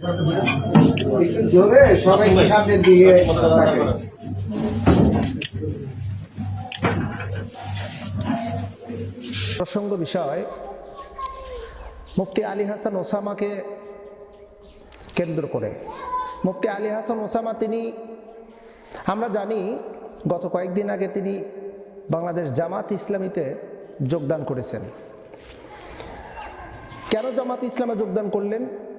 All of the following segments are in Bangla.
প্রসঙ্গ বিষয় মুফতি আলী হাসান ওসামাকে কেন্দ্র করে। মুফতি আলী হাসান ওসামা তিনি আমরা জানি গত কয়েকদিন আগে তিনি বাংলাদেশ জামাত ইসলামীতে যোগদান করেছেন। কেন জামাত ইসলামে যোগদান করলেন?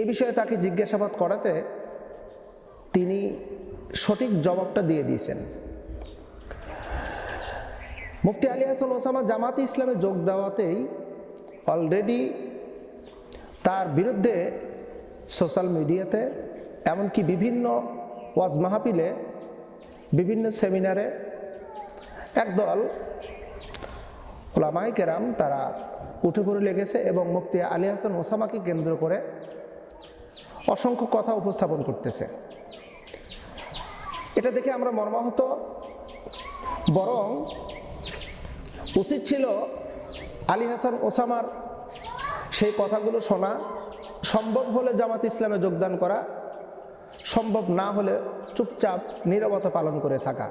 এ বিষয়ে তাকে জিজ্ঞাসাবাদ করাতে তিনি সঠিক জবাবটা দিয়ে দিয়েছেন। মুফতি আলী হাসান ওসামা জামাতে ইসলামে যোগ দেওয়াতেই অলরেডি তার বিরুদ্ধে সোশ্যাল মিডিয়াতে এমনকি বিভিন্ন ওয়াজ মাহফিলে, বিভিন্ন সেমিনারে একদল ওলামাই কেরাম তারা উঠে পড়ে লেগেছে এবং মুফতি আলী হাসান ওসামাকে কেন্দ্র করে অসংখ্য কথা উপস্থাপন করতেছে। এটা দেখে আমরা মর্মাহত। বরং উচিত ছিল আলী হাসান ওসামার সেই কথাগুলো শোনা। সম্ভব হলে জামাত ইসলামে যোগদান করা, সম্ভব না হলে চুপচাপ নীরবতা পালন করে থাকা।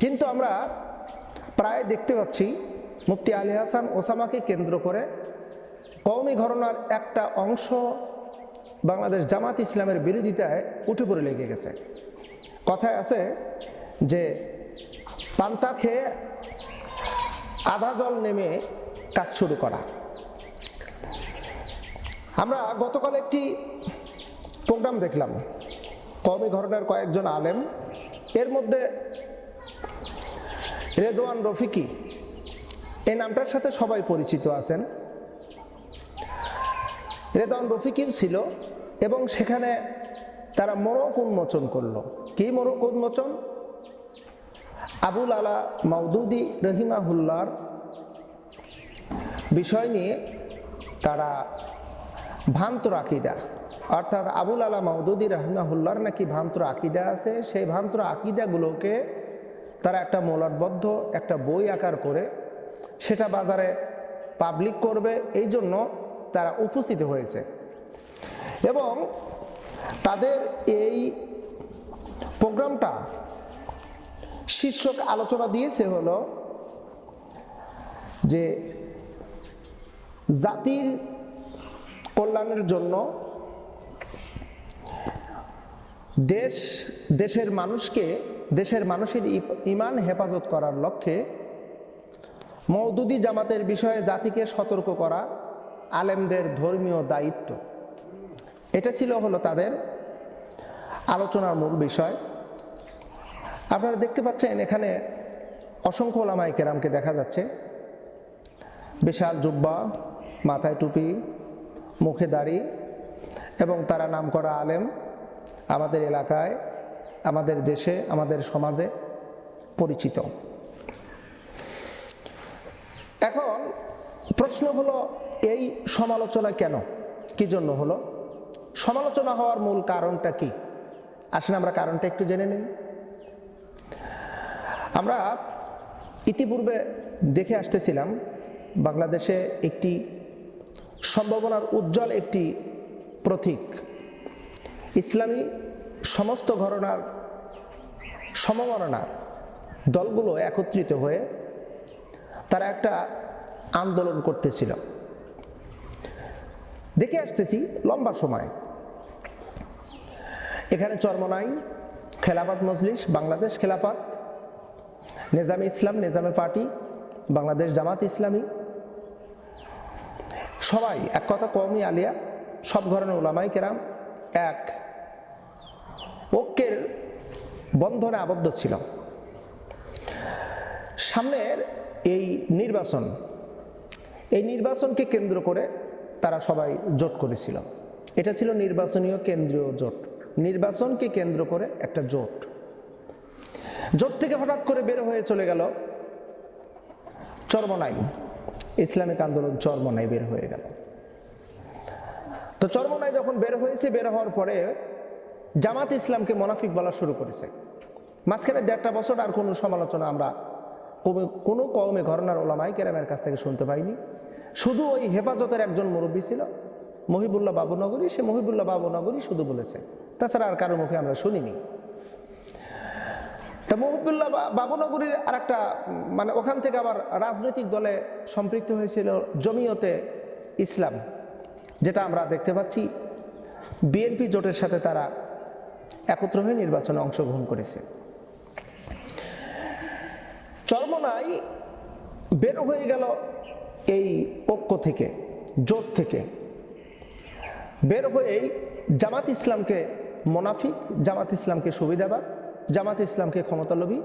কিন্তু আমরা প্রায় দেখতে পাচ্ছি মুফতি আলী হাসান ওসামাকে কেন্দ্র করে কওমি ঘটনার একটা অংশ বাংলাদেশ জামাত ইসলামের বিরোধিতায় উঠে পড়ে লেগে গেছে। কথায় আছে যে, পান্তা খেয়ে আধা জল নেমে কাজ শুরু করা। আমরা গতকাল একটি প্রোগ্রাম দেখলাম। কওমি ঘটনার কয়েকজন আলেম, এর মধ্যে রেদওয়ান রফিকি এই নামটার সাথে সবাই পরিচিত আছেন। রেদওয়ান রফিকিও ছিল এবং সেখানে তারা মোরক উন্মোচন করল। কি মোরক উন্মোচন? আবুল আলা মাউদুদি রহিমাহুল্লার বিষয় নিয়ে তারা ভান্তর আকিদা। অর্থাৎ আবুল আলা মাউদুদি রহিমাহুল্লার নাকি ভান্তর আকিদা আছে? সেই ভান্তর আকিদাগুলোকে তারা একটা মৌলটবদ্ধ একটা বই আকার করে সেটা বাজারে পাবলিক করবে। এই জন্য তারা উপস্থিত হয়েছে। এবং তাদের এই প্রোগ্রামটা শীর্ষক আলোচনা দিয়েছে হলো যে জাতির কল্যাণের জন্য দেশ, দেশের মানুষকে, দেশের মানুষের ইমান হেফাজত করার লক্ষ্যে মৌদুদি জামাতের বিষয়ে জাতিকে সতর্ক করা আলেমদের ধর্মীয় দায়িত্ব। এটা ছিল হলো তাদের আলোচনার মূল বিষয়। আপনারা দেখতে পাচ্ছেন এখানে অসংখ্য ওলামাই কেরামকে দেখা যাচ্ছে। বিশাল জুব্বা, মাথায় টুপি, মুখে দাড়ি এবং তারা নাম করা আলেম আমাদের এলাকায়, আমাদের দেশে, আমাদের সমাজে পরিচিত। এখন প্রশ্ন হলো এই সমালোচনা কেন? কি জন্য হলো? সমালোচনা হওয়ার মূল কারণটা কি? আসেন আমরা কারণটা একটু জেনে নিই। আমরা ইতিপূর্বে দেখে আসতেছিলাম, বাংলাদেশে একটি সম্ভাবনার উজ্জ্বল একটি প্রতীক। ইসলামী সমস্ত ঘটনার সমমরণার দলগুলো একত্রিত হয়ে তারা একটা আন্দোলন করতেছিল। দেখে আসতেছি লম্বা সময়। এখানে চরমনাই খেলাফত মজলিস, বাংলাদেশ খেলাফত, নেজামে ইসলাম, নেজামে পার্টি, বাংলাদেশ জামাত ইসলামী। সবাই এক কথা কমই আলিয়া, সব ধরনের ওলামাই কেরাম এক। ঐক্যের বন্ধনে আবদ্ধ ছিল সামনের এই নির্বাচন, এই নির্বাচনকে কেন্দ্র করে তারা সবাই জোট করেছিল। এটা ছিল নির্বাচনীয় কেন্দ্রীয় জোট। নির্বাচনকে কেন্দ্র করে একটা জোট। জোট থেকে হঠাৎ করে বের হয়ে চলে গেল চর্মনাই ইসলামিক আন্দোলন চর্মনাই বের হয়ে গেল। তো চর্মনাই যখন বের হয়েছে, বের হওয়ার পরে জামাত ইসলামকে মোনাফিক বলা শুরু করেছে। মাঝখানে দেড়টা বছর আর কোনো সমালোচনা আমরা কোনো কমে ঘটনার ওলামাই কেরামের কাছ থেকে শুনতে পাইনি। শুধু ওই হেফাজতের একজন মুরব্বী ছিল, মহিবুল্লাহ বাবুনগরী সে মহিবুল্লাহ বাবুনগরী শুধু বলেছে। তাছাড়া আর কারোর মুখে আমরা শুনিনি। তা মহিবুল্লাহ বাবুনগরীর আর একটা মানে ওখান থেকে আবার রাজনৈতিক দলে সম্পৃক্ত হয়েছিল জমিয়তে ইসলাম, যেটা আমরা দেখতে পাচ্ছি। বিএনপি জোটের সাথে তারা একত্র হয়ে নির্বাচনে অংশগ্রহণ করেছে। চরমনাই বের হয়ে গেল এই ঐক্য থেকে, জোট থেকে বের হয়েই জামাত ইসলামকে মোনাফিক, জামাত ইসলামকে সুবিধাবাদ, জামাত ইসলামকে ক্ষমতালোভী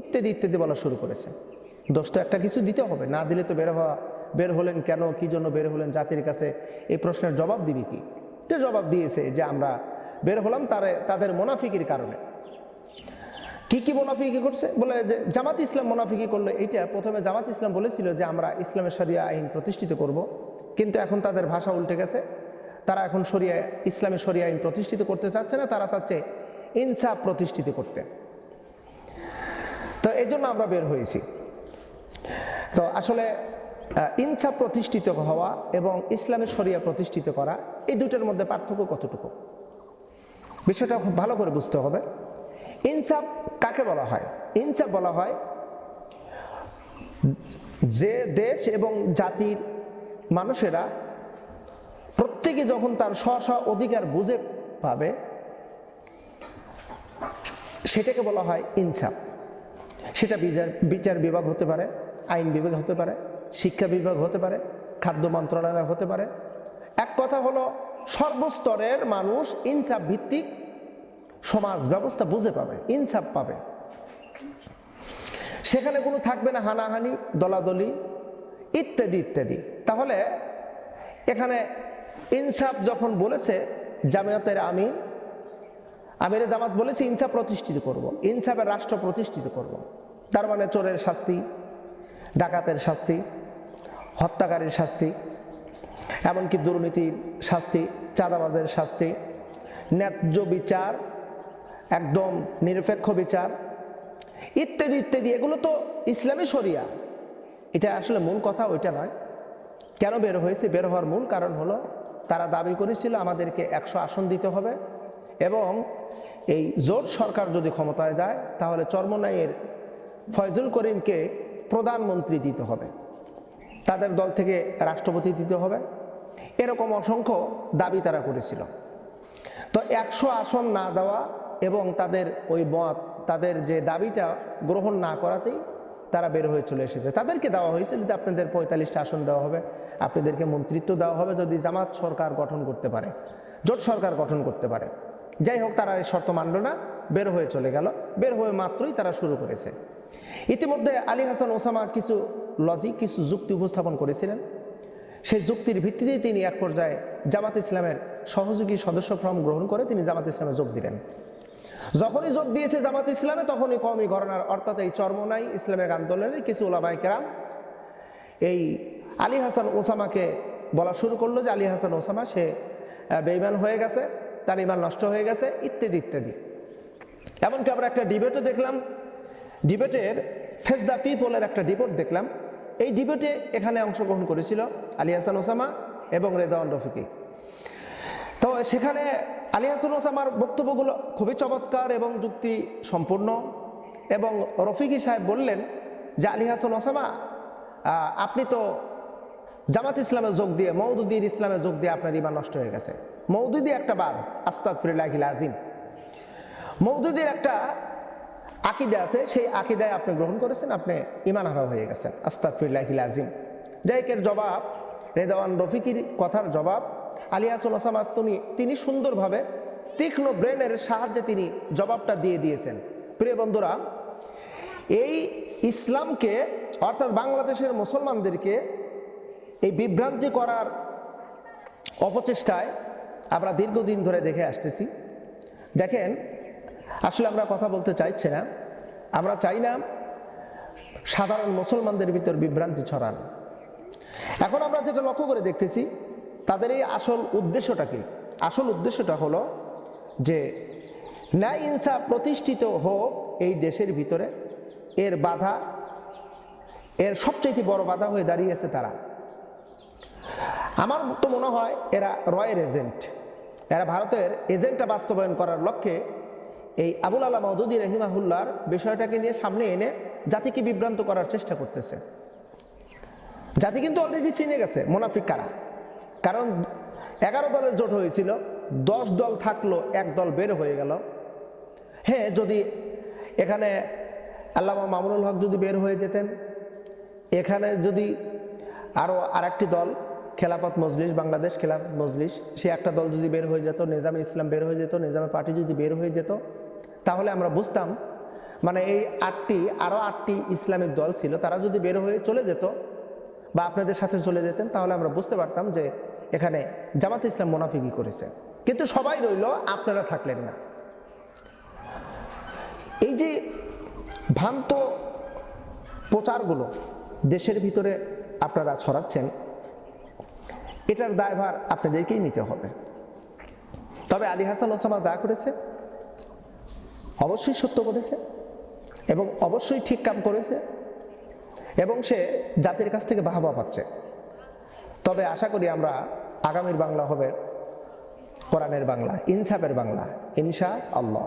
ইত্যাদি ইত্যাদি বলা শুরু করেছে। দোষ তো একটা কিছু দিতে হবে, না দিলে তো বের হওয়া, বের হলেন কেন, কি জন্য বের হলেন, জাতির কাছে এই প্রশ্নের জবাব দিবি কি? তো জবাব দিয়েছে যে আমরা বের হলাম তারে, তাদের মোনাফিকির কারণে। কি কি মোনাফিকি করছে? বলে যে জামাত ইসলাম মোনাফিকি করল, এইটা প্রথমে জামাত ইসলাম বলেছিল যে আমরা ইসলামের শরিয়া আইন প্রতিষ্ঠিত করব, কিন্তু এখন তাদের ভাষা উল্টে গেছে। তারা এখন শরিয়া ইসলামের শরিয়া আইন প্রতিষ্ঠিত করতে চাচ্ছে না, তারা চাচ্ছে ইনসাফ প্রতিষ্ঠিত করতে। তো এই জন্য আমরা বের হয়েছি। তো আসলে ইনসাফ প্রতিষ্ঠিত হওয়া এবং ইসলামের শরিয়া প্রতিষ্ঠিত করা, এই দুটোর মধ্যে পার্থক্য কতটুকু? বিষয়টা খুব ভালো করে বুঝতে হবে। ইনসাফ কাকে বলা হয়? ইনসাফ বলা হয় যে দেশ এবং জাতির মানুষেরা প্রত্যেকে যখন তার স্ব স্ব অধিকার বুঝে পাবে, সেটাকে বলা হয় ইনসাফ। সেটা বিচার বিচার বিভাগ হতে পারে, আইন বিভাগ হতে পারে, শিক্ষা বিভাগ হতে পারে, খাদ্য মন্ত্রণালয় হতে পারে। এক কথা হলো সর্বস্তরের মানুষ ইনসাফ ভিত্তিক সমাজ ব্যবস্থা বুঝে পাবে, ইনসাফ পাবে সেখানে কোনো থাকবে না হানাহানি, দলাদলি, ইত্যাদি ইত্যাদি তাহলে এখানে ইনসাফ যখন বলেছে, জামিয়াতের আমিন আমিরে জামাত বলেছে, ইনসাফ প্রতিষ্ঠিত করব। ইনসাফের রাষ্ট্র প্রতিষ্ঠিত করব। তার মানে চোরের শাস্তি, ডাকাতের শাস্তি, হত্যাকারীর শাস্তি, এমনকি দুর্নীতির শাস্তি, চাঁদাবাজের শাস্তি, ন্যায্য বিচার একদম নিরপেক্ষ বিচার। ইত্যাদি ইত্যাদি, এগুলো তো ইসলামী শরিয়া। এটা আসলে মূল কথা, ওইটা নয়। কেন বের হয়েছে? বের হওয়ার মূল কারণ হলো, তারা দাবি করেছিল আমাদেরকে একশো আসন দিতে হবে এবং এই জোট সরকার যদি ক্ষমতায় যায়, তাহলে চর্মনাইয়ের ফয়জুল করিমকে প্রধানমন্ত্রী দিতে হবে। তাদের দল থেকে রাষ্ট্রপতি দিতে হবে। এরকম অসংখ্য দাবি তারা করেছিল। তো একশো আসন না দেওয়া এবং তাদের ওই মত, তাদের যে দাবিটা গ্রহণ না করাতেই তারা বের হয়ে চলে এসেছে। তাদেরকে দেওয়া হয়েছে যদি আপনাদের পঁয়তাল্লিশটা আসন দেওয়া হবে। আপনাদেরকে মন্ত্রিত্ব দেওয়া হবে যদি জামাত সরকার গঠন করতে পারে, জোট সরকার গঠন করতে পারে। যাই হোক, তারা এই শর্ত মানল না, বের হয়ে চলে গেল। বের হয়ে মাত্রই তারা শুরু করেছে। ইতিমধ্যে আলী হাসান ওসামা কিছু লজিক কিছু যুক্তি উপস্থাপন করেছিলেন। সেই যুক্তির ভিত্তিতেই তিনি এক পর্যায়ে জামাত ইসলামের সহযোগী সদস্য ফর্ম গ্রহণ করে তিনি জামাত ইসলামে যোগ দিলেন। যখনই যোগ দিয়েছে জামাত ইসলামে তখনই কমই ঘটনার অর্থাৎ এই চর্মনাই ইসলামিক আন্দোলনের কিছু ওলামাই কেরাম। এই আলী হাসান ওসামাকে বলা শুরু করল যে আলী হাসান ওসামা সে আহ, বেঈমান হয়ে গেছে তার ইমান নষ্ট হয়ে গেছে ইত্যাদি ইত্যাদি। এমনকি আমরা একটা ডিবেটও দেখলাম ডিবেটের ফেস দ্য পিপলের একটা ডিবেট দেখলাম। এই ডিবেটে এখানে অংশগ্রহণ করেছিল আলী হাসান ওসামা এবং রেদাওয়ান রফিকি। তো সেখানে আলী হাসান ওসামার বক্তব্যগুলো খুবই চমৎকার এবং যুক্তি সম্পূর্ণ। এবং রফিকি সাহেব বললেন যে, আলী হাসান ওসামা আপনি তো জামাত ইসলামে যোগ দিয়ে মৌদুদির ইসলামে যোগ দিয়ে আপনার ইমান নষ্ট হয়ে গেছে। মৌদুদি একটা বাদ আস্তাক ফিরিল্লাহিল আজিম মৌদুদির একটা আকিদা আছে, সেই আকিদায় আপনি গ্রহণ করেছেন, আপনি ইমান হারা হয়ে গেছেন আস্তাক ফিরিল্লাহিল আজিম যাইকের জবাব, রেদাওয়ান রফিকির কথার জবাব আলী হাসান ওসামা, তুমি, তিনি সুন্দরভাবে তীক্ষ্ণ ব্রেনের সাহায্যে তিনি জবাবটা দিয়ে দিয়েছেন। প্রিয় বন্ধুরা, এই ইসলামকে, অর্থাৎ বাংলাদেশের মুসলমানদেরকে এই বিভ্রান্তি করার অপচেষ্টায় আমরা দীর্ঘদিন ধরে দেখে আসতেছি। দেখেন, আসলে আমরা কথা বলতে চাইছি না। আমরা চাই না সাধারণ মুসলমানদের ভিতর বিভ্রান্তি ছড়ান। এখন আমরা যেটা লক্ষ্য করে দেখতেছি তাদের এই আসল উদ্দেশ্যটা কি আসল উদ্দেশ্যটা হলো যে ন্যায় ইনসাফ প্রতিষ্ঠিত হোক এই দেশের ভিতরে, এর বাধা, এর সবচেয়ে বড় বাধা হয়ে দাঁড়িয়েছে তারা। আমার তো মনে হয় এরা রয়ের এজেন্ট। এরা ভারতের এজেন্টটা বাস্তবায়ন করার লক্ষ্যে এই আবুল আলা মদুদি রহিমাহুল্লার বিষয়টাকে নিয়ে সামনে এনে জাতিকে বিভ্রান্ত করার চেষ্টা করতেছে। জাতি কিন্তু অলরেডি চিনে গেছে, মোনাফিক কারা? কারণ এগারো দলের জোট হয়েছিল, দশ দল থাকল, এক দল বের হয়ে গেল। হ্যাঁ যদি এখানে আল্লামা মামুনুল হক যদি বের হয়ে যেতেন, এখানে যদি আরও আরেকটি দল, খেলাফত মজলিস, বাংলাদেশ খেলাফত মজলিস, সে একটা দল যদি বের হয়ে যেত, নিজামে ইসলাম বের হয়ে যেত, নিজামে পার্টি যদি বের হয়ে যেত, তাহলে আমরা বুঝতাম মানে এই আটটি আরও আটটি ইসলামিক দল ছিল, তারা যদি বের হয়ে চলে যেত বা আপনাদের সাথে চলে যেতেন, তাহলে আমরা বুঝতে পারতাম যে এখানে জামাত ইসলাম মোনাফিকি করেছে। কিন্তু সবাই রইল, আপনারা থাকলেন না। এই যে ভ্রান্ত প্রচারগুলো দেশের ভিতরে আপনারা ছড়াচ্ছেন, এটার দায়ভার আপনাদেরকেই নিতে হবে। তবে আলী হাসান ওসামা যা করেছে, অবশ্যই সত্য করেছে এবং অবশ্যই ঠিক কাম করেছে এবং সে জাতির কাছ থেকে বাহবা পাচ্ছে। তবে আশা করি আমরা আগামীর বাংলা হবে কোরআনের বাংলা ইনসাফের বাংলা ইনসা আল্লাহ।